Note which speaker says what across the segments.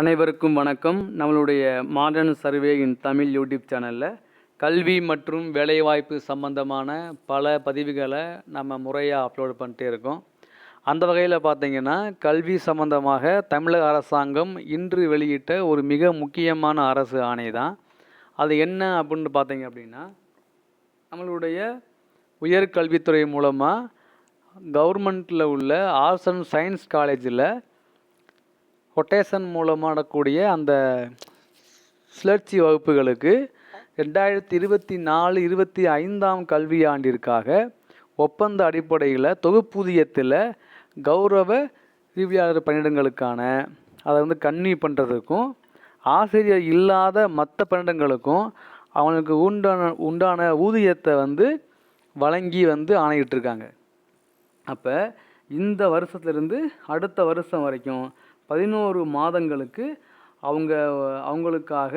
Speaker 1: அனைவருக்கும் வணக்கம். நம்மளுடைய modern survey in Tamil YouTube சேனலில் கல்வி மற்றும் வேலைவாய்ப்பு சம்பந்தமான பல பதிவுகளை நம்ம முறையாக அப்லோட் பண்ணிட்டே இருக்கோம். அந்த வகையில் பார்த்தீங்கன்னா கல்வி சம்பந்தமாக தமிழக அரசாங்கம் இன்று வெளியிட்ட ஒரு மிக முக்கியமான அரசு ஆணை தான். அது என்ன அப்படின்னு பார்த்தீங்க அப்படின்னா நம்மளுடைய உயர்கல்வித்துறை மூலமாக கவர்மெண்ட்டில் உள்ள ஆர்ட்ஸ் அண்ட் சயின்ஸ் காலேஜில் கொட்டேஷன் மூலமாடக்கூடிய அந்த சுழற்சி வகுப்புகளுக்கு ரெண்டாயிரத்தி இருபத்தி நாலு இருபத்தி ஐந்தாம் கல்வியாண்டிற்காக ஒப்பந்த அடிப்படையில் தொகுப்பூதியத்தில் கௌரவ உதவியாளர் பணியிடங்களுக்கான அதை வந்து கன்னி பண்ணுறதுக்கும் ஆசிரியர் இல்லாத மற்ற பணியிடங்களுக்கும் அவனுக்கு உண்டான உண்டான ஊதியத்தை வந்து வழங்கி வந்து ஆணையிட்டிருக்காங்க. அப்போ இந்த வருஷத்துலேருந்து அடுத்த வருஷம் வரைக்கும் பதினோரு மாதங்களுக்கு அவங்க அவங்களுக்காக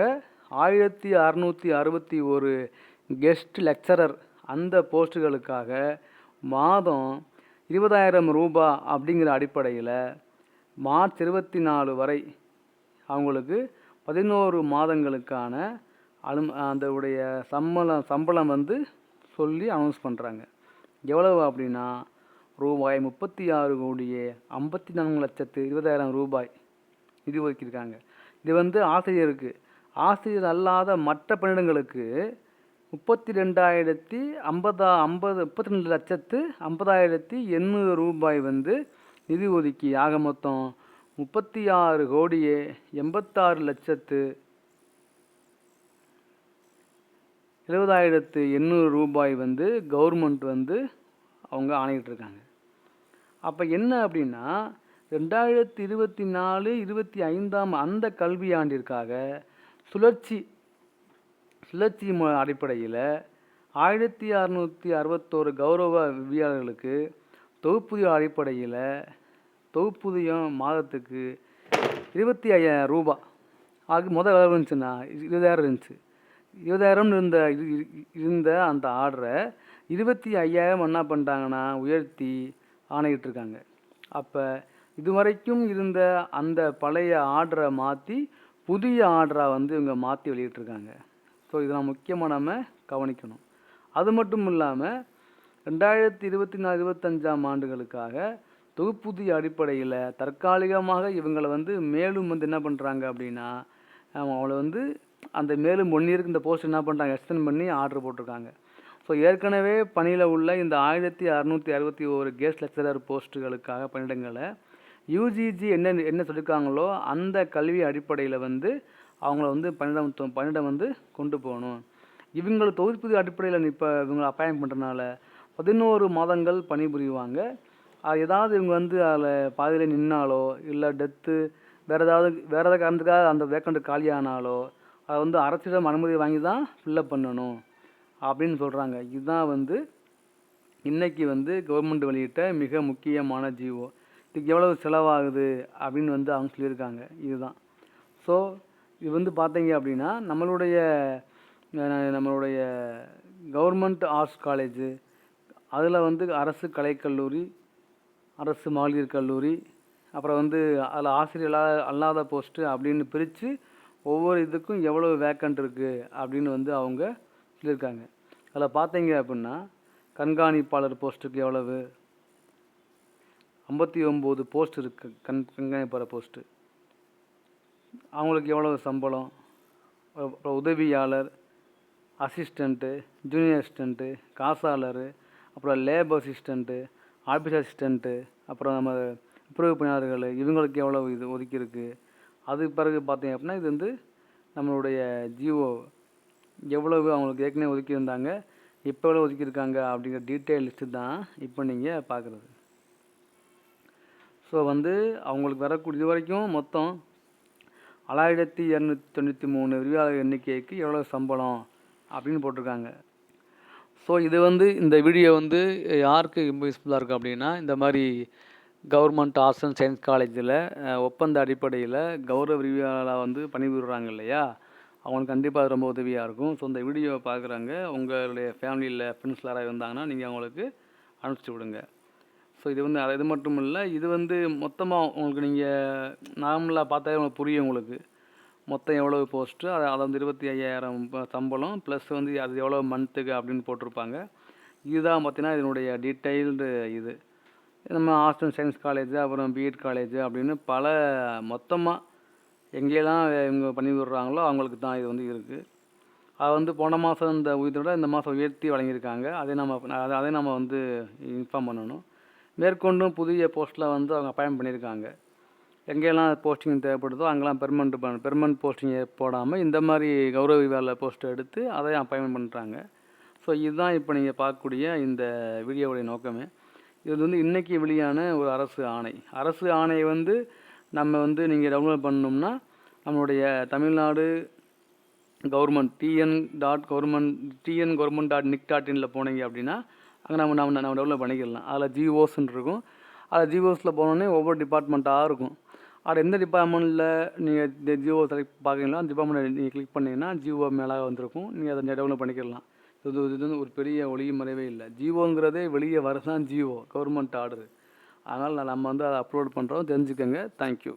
Speaker 1: ஆயிரத்தி அறநூற்றி அறுபத்தி ஒரு கெஸ்ட் லெக்சரர் அந்த போஸ்ட்டுகளுக்காக மாதம் இருபதாயிரம் ரூபா அப்படிங்கிற அடிப்படையில் மார்ச் இருபத்தி நாலு வரை அவங்களுக்கு பதினோரு மாதங்களுக்கான அனு அந்த உடைய சம்பளம் சம்பளம் வந்து சொல்லி அனௌன்ஸ் பண்ணுறாங்க எவ்வளவு அப்படின்னா ரூபாய் முப்பத்தி ஆறு கோடியே ஐம்பத்தி நான்கு லட்சத்து இருபதாயிரம் ரூபாய் நிதி ஒதுக்கியிருக்காங்க. இது வந்து ஆசிரியருக்கு. ஆசிரியர் அல்லாத மற்ற பணியிடங்களுக்கு முப்பத்தி ரெண்டாயிரத்தி ஐம்பதா ஐம்பது முப்பத்தி ரெண்டு லட்சத்து ஐம்பதாயிரத்தி எண்ணூறு ரூபாய் வந்து நிதி ஒதுக்கி ஆக மொத்தம் முப்பத்தி ஆறு கோடியே எண்பத்தாறு லட்சத்து எழுபதாயிரத்து எண்ணூறு ரூபாய் வந்து கவர்மெண்ட் வந்து அவங்க ஆணையிட்டிருக்காங்க. அப்போ என்ன அப்படின்னா ரெண்டாயிரத்தி இருபத்தி நாலு இருபத்தி ஐந்தாம் அந்த கல்வியாண்டிற்காக சுழற்சி சுழற்சி அடிப்படையில் ஆயிரத்தி அறநூற்றி அறுபத்தோரு கௌரவ விவியாளர்களுக்கு தொகுப்புதிய அடிப்படையில் தொகுப்புதியம் மாதத்துக்கு இருபத்தி ஐயாயிரம் ரூபா. அது முதல் எவ்வளோ இருந்துச்சுன்னா இருபதாயிரம் இருந்துச்சு. இருபதாயிரம் இருந்த இருந்த அந்த ஆர்டரை இருபத்தி ஐயாயிரம் என்ன பண்ணிட்டாங்கன்னா உயர்த்தி ஆணையிட்டிருக்காங்க. அப்போ இதுவரைக்கும் இருந்த அந்த பழைய ஆர்டரை மாற்றி புதிய ஆர்டராக வந்து இவங்க மாற்றி வெளியிட்டிருக்காங்க. ஸோ இதெல்லாம் முக்கியமாக நம்ம கவனிக்கணும். அது மட்டும் இல்லாமல் ரெண்டாயிரத்தி இருபத்தி நாலு இருபத்தஞ்சாம் ஆண்டுகளுக்காக தொகுப்புதிய அடிப்படையில் தற்காலிகமாக இவங்களை வந்து மேலும் வந்து என்ன பண்ணுறாங்க அப்படின்னா அவளை அவங்கள வந்து அந்த மேலும் ஒன் இயருக்கு இந்த போஸ்ட் என்ன பண்ணுறாங்க எக்ஸ்டெண்ட் பண்ணி ஆர்டர் போட்டிருக்காங்க. ஸோ ஏற்கனவே பணியில் உள்ள இந்த ஆயிரத்தி அறநூற்றி அறுபத்தி ஒரு கெஸ்ட் லெக்சரர் போஸ்ட்டுகளுக்காக பணியிடங்களை யூஜிஜி என்ன என்ன சொல்லியிருக்காங்களோ அந்த கல்வி அடிப்படையில் வந்து அவங்கள வந்து பணியிடம் பணியிடம் வந்து கொண்டு போகணும். இவங்களை தொகுதிப்பதிவு அடிப்படையில் இப்போ இவங்களை அப்பாயின் பண்ணுறதுனால பதினோரு மாதங்கள் பணிபுரிவாங்க. ஏதாவது இவங்க வந்து அதில் பாதியில் நின்னாலோ இல்லை டெத்து வேறு ஏதாவது வேறு ஏதாவது காரணத்துக்காக அந்த வேக்கண்ட் காலியானாலோ அதை வந்து அரசிடம் அனுமதி வாங்கி தான் ஃபில்லப் பண்ணணும். அப்படின்னு சொல்கிறாங்க இதுதான் வந்து இன்றைக்கி வந்து கவர்மெண்ட் வெளியிட்ட மிக முக்கியமான ஜிஓ இதுக்கு எவ்வளவு செலவாகுது அப்படின்னு வந்து அவங்க சொல்லியிருக்காங்க. இதுதான். ஸோ இது வந்து பார்த்தீங்க அப்படின்னா நம்மளுடைய நம்மளுடைய கவர்மெண்ட் ஆர்ட்ஸ் காலேஜு அதில் வந்து அரசு கலைக்கல்லூரி அரசு மகளிர் கல்லூரி அப்புறம் வந்து அதில் ஆசிரியர் அல்லாத போஸ்ட்டு அப்படின்னு பிரித்து ஒவ்வொரு இதுக்கும் எவ்வளோ வேக்கண்ட் இருக்குது அப்படின்னு வந்து அவங்க சொல்லியிருக்காங்க அதில் பார்த்தீங்க அப்படின்னா கண்காணிப்பாளர் போஸ்ட்டுக்கு எவ்வளவு? ஐம்பத்தி ஒம்பது போஸ்ட் இருக்கு கண் கண்காணிப்பாளர் போஸ்ட்டு. அவங்களுக்கு எவ்வளவு சம்பளம்? உதவியாளர் அசிஸ்டண்ட்டு ஜூனியர் அசிஸ்டண்ட்டு காசாளர் அப்புறம் லேப் அசிஸ்டண்ட்டு ஆஃபீஸ் அசிஸ்டண்ட்டு அப்புறம் நம்ம துப்புரவு பணியாளர்கள் இவங்களுக்கு எவ்வளவு இது ஒதுக்கியிருக்கு? அதுக்கு பிறகு பார்த்தீங்க அப்படின்னா இது வந்து நம்மளுடைய ஜிஓ எவ்வளவு அவங்களுக்கு ஏற்கனவே ஒதுக்கியிருந்தாங்க இப்போ எவ்வளோ ஒதுக்கியிருக்காங்க அப்படிங்கிற டீட்டெயில் லிஸ்ட்டு தான் இப்போ நீங்கள் பார்க்குறது. ஸோ வந்து அவங்களுக்கு வரக்கூடிய இது வரைக்கும் மொத்தம் ஆறாயிரத்தி இரநூத்தி தொண்ணூற்றி மூணு விரிவாளர் எண்ணிக்கைக்கு எவ்வளோ சம்பளம் அப்படின்னு போட்டிருக்காங்க. ஸோ இது வந்து இந்த வீடியோ வந்து யாருக்கு ரொம்ப யூஸ்ஃபுல்லாக இருக்குது அப்படின்னா இந்த மாதிரி கவர்மெண்ட் ஆர்ட்ஸ் அண்ட் சயின்ஸ் காலேஜில் ஒப்பந்த அடிப்படையில் கௌரவ விரிவாளராக வந்து பணிபுரிகிறாங்க இல்லையா? அவங்களுக்கு கண்டிப்பாக அது ரொம்ப உதவியாக இருக்கும். ஸோ இந்த வீடியோவை பார்க்குறாங்க உங்களுடைய ஃபேமிலியில் ஃப்ரெண்ட்ஸ் யாராவது இருந்தாங்கன்னா நீங்கள் அவங்களுக்கு அனுப்பிச்சி விடுங்க. ஸோ இது வந்து அது இது மட்டும் இல்லை இது வந்து மொத்தமாக உங்களுக்கு நீங்கள் நார்மலாக பார்த்தாலே உங்களுக்கு புரியும் உங்களுக்கு. மொத்தம் எவ்வளோ போஸ்ட்டு அது அதை வந்து இருபத்தி ஐயாயிரம் சம்பளம் ப்ளஸ் வந்து அது எவ்வளோ மந்த்துக்கு அப்படின்னு போட்டிருப்பாங்க. இதுதான் பார்த்தீங்கன்னா இதனுடைய டீட்டெயில்டு இது. நம்ம ஆஸ்டன் அண்ட் சயின்ஸ் காலேஜ் அப்புறம் பிஎட் காலேஜ் அப்படின்னு பல மொத்தமாக எங்கேயெல்லாம் இவங்க பண்ணி விடுறாங்களோ அவங்களுக்கு தான் இது வந்து இருக்குது அது வந்து போன மாதம் இந்த விட இந்த மாதம் உயர்த்தி வழங்கியிருக்காங்க. அதை நம்ம அதை அதை நம்ம வந்து இன்ஃபார்ம் பண்ணணும். மேற்கொண்டும் புதிய போஸ்ட்டில் வந்து அவங்க அப்பாயின் பண்ணியிருக்காங்க. எங்கெல்லாம் போஸ்டிங் தேவைப்படுதோ அங்கெல்லாம் பெர்மனண்ட் பண்ண பெர்மனண்ட் போஸ்டிங்கை போடாமல் இந்த மாதிரி கௌரவ வேலை போஸ்ட்டை எடுத்து அதை அப்பாயின்மெண்ட் பண்ணுறாங்க ஸோ இதுதான் இப்போ நீங்கள் பார்க்கக்கூடிய இந்த வீடியோவுடைய நோக்கமே. இது வந்து இன்றைக்கி வெளியான ஒரு அரசு ஆணை. அரசு ஆணை வந்து நம்ம வந்து நீங்கள் டவுன்லோட் பண்ணோம்னா நம்மளுடைய Tamil Nadu government TN dot government TN government dot NIC dot இனில் போனீங்க அப்படின்னா அங்கே நம்ம நம்ம நம்ம டவுன்லோட் பண்ணிக்கலாம். அதில் ஜிஓஸ்ன்னு இருக்கும். அதில் ஜிஓஸில் போனோடனே ஒவ்வொரு டிபார்ட்மெண்ட்டாக இருக்கும். அது எந்த டிபார்ட்மெண்ட்டில் நீங்கள் ஜியோ ஜிஓ செலக்ட் பார்க்குறீங்களோ அந்த டிபார்ட்மெண்ட் நீங்கள் கிளிக் பண்ணீங்கன்னா ஜிஓ மேலே வந்திருக்கும். நீங்கள் அதை டெவலப் பண்ணிக்கலாம். இது இது வந்து ஒரு பெரிய ஒளி மறைவே இல்லை. ஜிஓங்கிறதே வெளியே வரதான் ஜிஓ கவர்மெண்ட் ஆர்டர் அதனால் நம்ம வந்து அதை அப்லோட் பண்ணுறோம் தெரிஞ்சுக்கோங்க. தேங்க்யூ